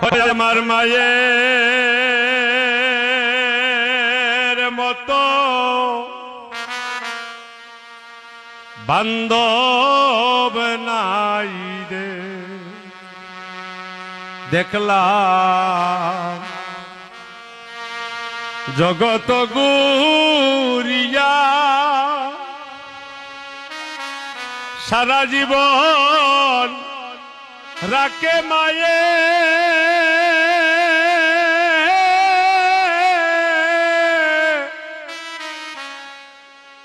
হয় আমার মায়ের মতো বান্ধব নাই রে। দেখলাম জগত গুরিয়া সারা জীবন রাকে মায়ে।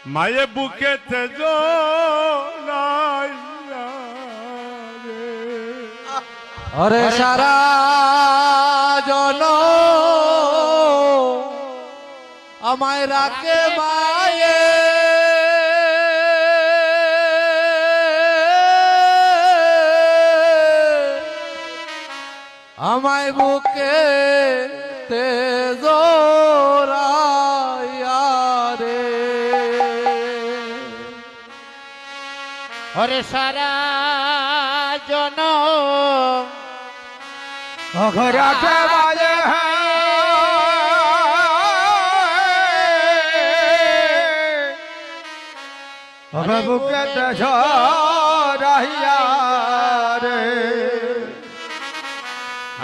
মায়ে বুকেতে জড়াইয়া রে। অরে সারা জন। আমায় রাখে মায়ে। আমায় বুকে তেজ রে। হরে সারা জন। রাখে মায়ে বুকে তেজ রে।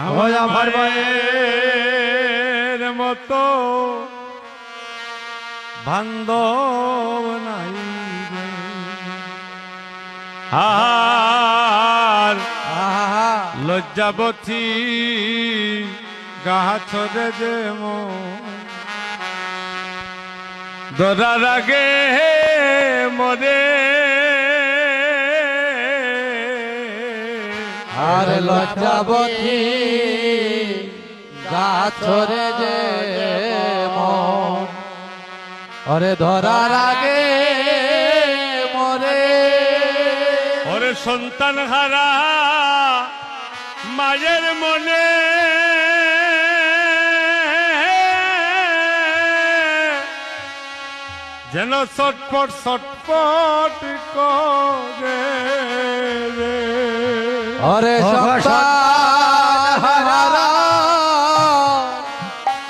আমার আমার মায়ের মতো বান্ধব নাই। আর লজ্জাবতী গাছরে যে দরার আগে মরে আর লজ্জাবতী গাছরে যে অরে ধরার আগে মরে। ওরে সন্তান হারা, মায়ের মনে। যেন ছটপট ছটপট করে রে। অরে সন্তান হারা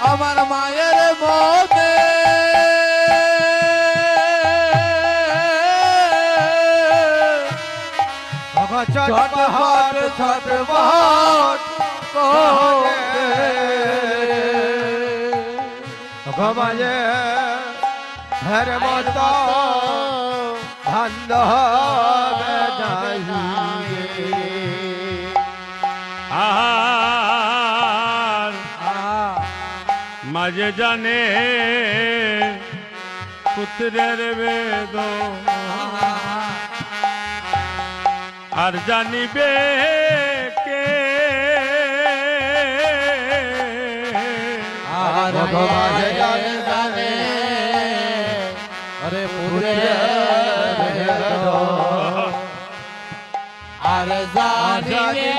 আমার মায়ের মনে ছটপট ছটপট করে ভবাজে হর মত ধন্দ আর মাঝে জানে পুত্রের বেদ। আর জানিবে কে? আর মাঝে জানে জানে আরে পুত্রের বেদ। আর জানিবে